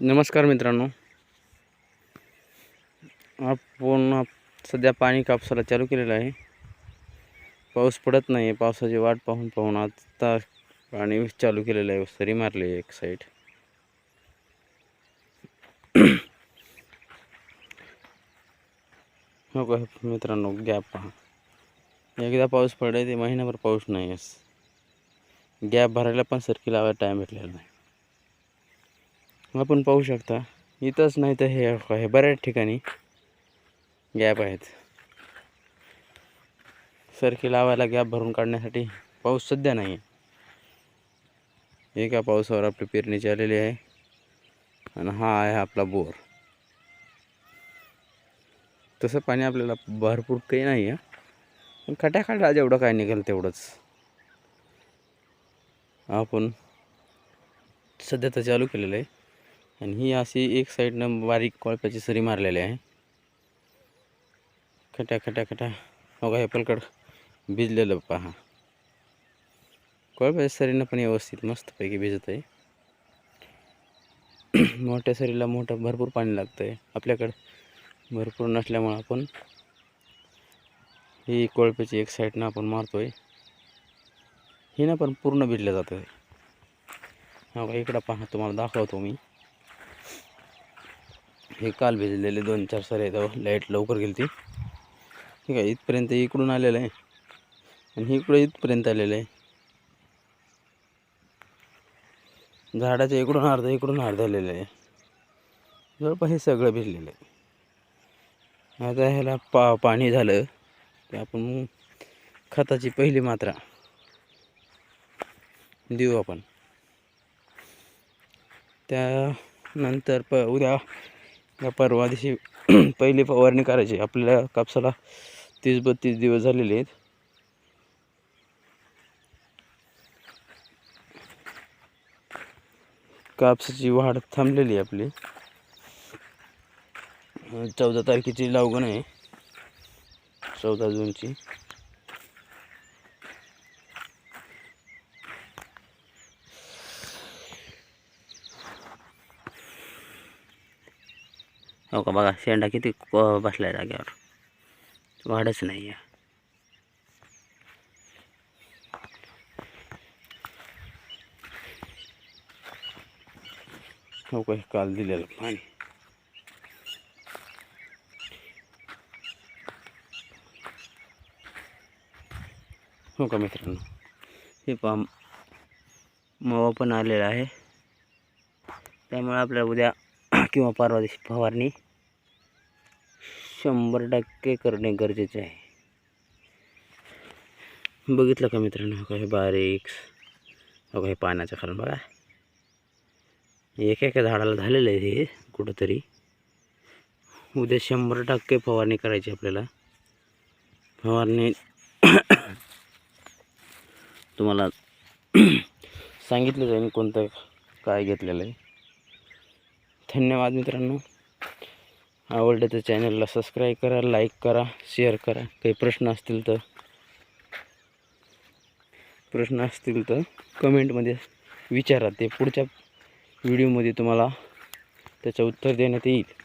नमस्कार मित्रांनो. आपण सध्या पाणी कापसाला चालू केलेलं आहे. पाऊस पडत नाही आहे पावसाची वाट पाहून पाहून आता पाणी चालू केलेलं आहे. सरी मारली आहे एक साईड हो का मित्रांनो गॅप पहा. एकदा पाऊस पडला ते महिनाभर पाऊस नाही गॅप भरायला पण सरकी लावायला टाईम भेटलेला नाही. आपण पाहू शकता इथंच नाही तर हे हे बऱ्याच ठिकाणी गॅप आहेत. सरकी लावायला गॅप भरून काढण्यासाठी पाऊस सध्या नाही आहे एका पावसावर आपली पेरणी झालेली आहे. आणि हा आहे आपला बोर. तसं पाणी आपल्याला भरपूर काही नाही आहे. पण खट्याखटा जेवढं काय निघेल तेवढंच. आपण सध्या तर चालू केलेलं आहे. आणि ही अशी एक साईडनं बारीक कोळप्याची सरी मारलेली आहे. खट्या खट्या खट्या बघा हो हे पलकड भिजलेलं पहा. कोळप्याच्या सरीनं पण व्यवस्थित मस्तपैकी भिजत आहे मोठ्या सरीला मोठं भरपूर पाणी लागतं आहे आपल्याकडं भरपूर नसल्यामुळं आपण ही कोळप्याची एक साईडनं आपण मारतो आहे हिनं पण पूर्ण भिजलं जातं आहे हो बघा इकडं पहा तुम्हाला दाखवतो मी. हे काल भिजलेले दोन चार सर आहेत हो. लाइट लवकर गेली ती ठीक आहे इथपर्यंत इकडून आलेलं आहे? आणि इकडं इथपर्यंत आलेलं आहे. झाडाच्या इकडून अर्ध इकडून अर्ध आलेलं आहे. जवळपास हे सगळं भिजलेलं आहे. आता ह्याला पा पाणी झालं की आपण खताची पहिली मात्रा देऊ आपण. त्यानंतर प उद्या या परवा दिवशी पहिली फवारणी करायची. आपल्याला कापसाला तीस बत्तीस दिवस झालेले आहेत. कापसाची वाढ थांबलेली आहे आपली. चौदा तारखेची लावगण आहे. चौदा जूनची. हो का बघा शेंडा किती क- बसलाय जाग्यावर वाढच नाही आहे हो का काल दिलेलं पाणी. हो का मित्रांनो? हे पहा मावा पण आलेला आहे. त्यामुळे आपल्याला उद्या किंवा परवा दिवशी फवारणी शंभर टक्के करणे गरजेचे आहे. बघितलं का मित्रांनो हो हे बारीक हो हे पाण्याचं कारण बघा. एक एका झाडाला झालेलं आहे हे कुठंतरी. उद्या शंभर टक्के फवारणी करायची आपल्याला. फवारणी तुम्हाला सांगितलं जाईल कोणतं काय घेतलेलं आहे. धन्यवाद मित्रांनो. आवडलं तर चॅनलला सबस्क्राईब करा लाईक करा शेअर करा. काही प्रश्न असतील तर प्रश्न असतील तर कमेंटमध्ये विचारा. ते पुढच्या व्हिडिओमध्ये तुम्हाला त्याचं उत्तर देण्यात येईल.